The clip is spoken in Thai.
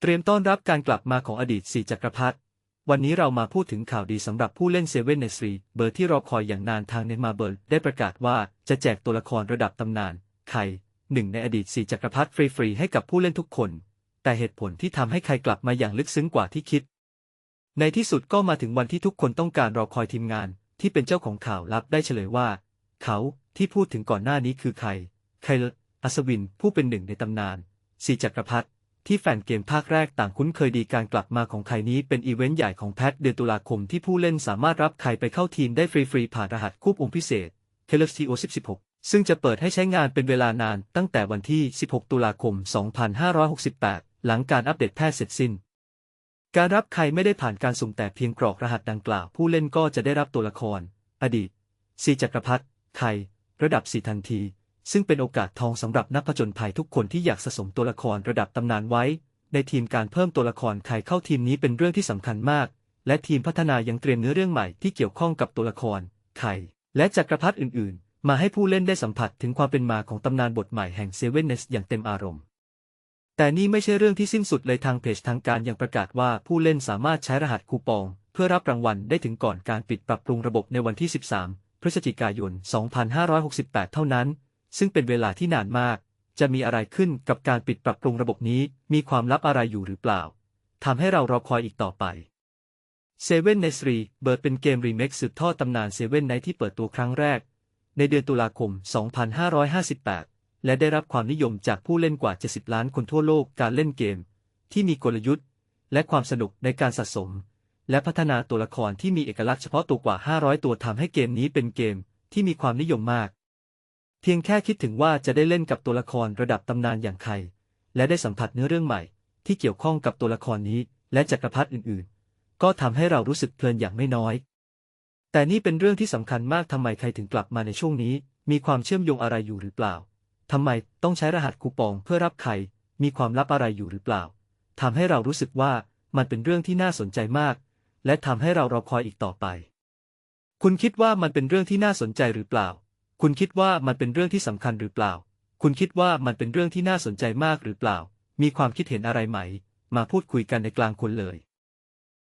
เตรียมต้อนรับการกลับมาของอดีตสี่จักรพรรดิ วันนี้เรามาพูดถึงข่าวดีสำหรับผู้เล่นเซเว่นในสรีเบอร์ที่รอคอยอย่างนานทางเนมาเบิร์ได้ประกาศว่าจะแจกตัวละครระดับตำนานใครหนึ่งในอดีตสี่จักรพรรดิฟรีๆ ให้กับผู้เล่นทุกคน แต่เหตุผลที่ทำให้ใครกลับมาอย่างลึกซึ้งกว่าที่คิด ในที่สุดก็มาถึงวันที่ทุกคนต้องการรอคอยทีมงาน ที่เป็นเจ้าของข่าวลับได้เฉลยว่า เขาที่พูดถึงก่อนหน้านี้คือใครไคลอัศวินผู้เป็นหนึ่งในตำนานสี่จักรพรรดิ ที่แฟนเกมภาคแรกต่างคุ้นเคยดีการกลับมาของไคนี้เป็นอีเวนต์ใหญ่ของแพทเดือนตุลาคมที่ผู้เล่นสามารถรับไคไปเข้าทีมได้ฟรีๆผ่านรหัสคูปองค์พิเศษ k l f t o 16 ซึ่งจะเปิดให้ใช้งานเป็นเวลานานตั้งแต่วันที่ 16 ตุลาคม 2568 หลังการอัปเดตแพทย์เสร็จสิ้น การรับใครไม่ได้ผ่านการสุ่มแต่เพียงกรอกรหัสดังกล่าว ผู้เล่นก็จะได้รับตัวละคร อดีตสีจักรพรรดิไคระดับสีทันที ซึ่งเป็นโอกาสทองสำหรับนักผจญภัยทุกคนที่อยากสะสมตัวละครระดับตำนานไว้ ในทีมการเพิ่มตัวละครไคเข้าทีมนี้เป็นเรื่องที่สำคัญมาก และทีมพัฒนายังเตรียมเนื้อเรื่องใหม่ที่เกี่ยวข้องกับตัวละครไคและจักรพรรดิอื่น ๆ มาให้ผู้เล่นได้สัมผัสถึงความเป็นมาของตำนานบทใหม่แห่งเซเว่นเนสอย่างเต็มอารมณ์ แต่นี่ไม่ใช่เรื่องที่สิ้นสุดเลยทางเพจทางการยังประกาศว่าผู้เล่นสามารถใช้รหัสคูปอง เพื่อรับรางวัลได้ถึงก่อนการปิดปรับปรุงระบบในวันที่ 13 พฤศจิกายน 2568 เท่านั้น ซึ่งเป็นเวลาที่นานมาก จะมีอะไรขึ้นกับการปิดปรับปรุงระบบนี้ มีความลับอะไรอยู่หรือเปล่าทำให้เรารอคอยอีกต่อไปเซเว่นในสรีเบิร์ดเป็นเกมรีเมคสืบทอดตำนานเซเว่นไนที่เปิดตัวครั้งแรก ในเดือนตุลาคม 2558 และได้รับความนิยมจากผู้เล่นกว่า 70 ล้านคนทั่วโลกการเล่นเกม ที่มีกลยุทธ์ และความสนุกในการสะสม และพัฒนาตัวละครที่มีเอกลักษณ์เฉพาะตัวกว่า 500 ตัวทำให้เกมนี้เป็นเกมที่มีความนิยมมาก พียงแค่คิดถึงว่าจะได้เล่นกับตัวละครระดับตำนานอย่างใคร และได้สัมผัสเนื้อเรื่องใหม่ ที่เกี่ยวข้องกับตัวละครนี้ และจักรพรรดิอื่นๆ ก็ทำให้เรารู้สึกเพลินอย่างไม่น้อย แต่นี่เป็นเรื่องที่สำคัญมากทำไมใครถึงกลับมาในช่วงนี้ มีความเชื่อมโยงอะไรอยู่หรือเปล่าทำไมต้องใช้รหัสคูปองเพื่อรับใคร มีความลับอะไรอยู่หรือเปล่าทำให้เรารู้สึกว่ามันเป็นเรื่องที่น่าสนใจมาก และทำให้เรารอคอยอีกต่อไป คุณคิดว่ามันเป็นเรื่องที่น่าสนใจหรือเปล่า คุณคิดว่ามันเป็นเรื่องที่สำคัญหรือเปล่า คุณคิดว่ามันเป็นเรื่องที่น่าสนใจมากหรือเปล่า มีความคิดเห็นอะไรไหม มาพูดคุยกันในกลางคนเลย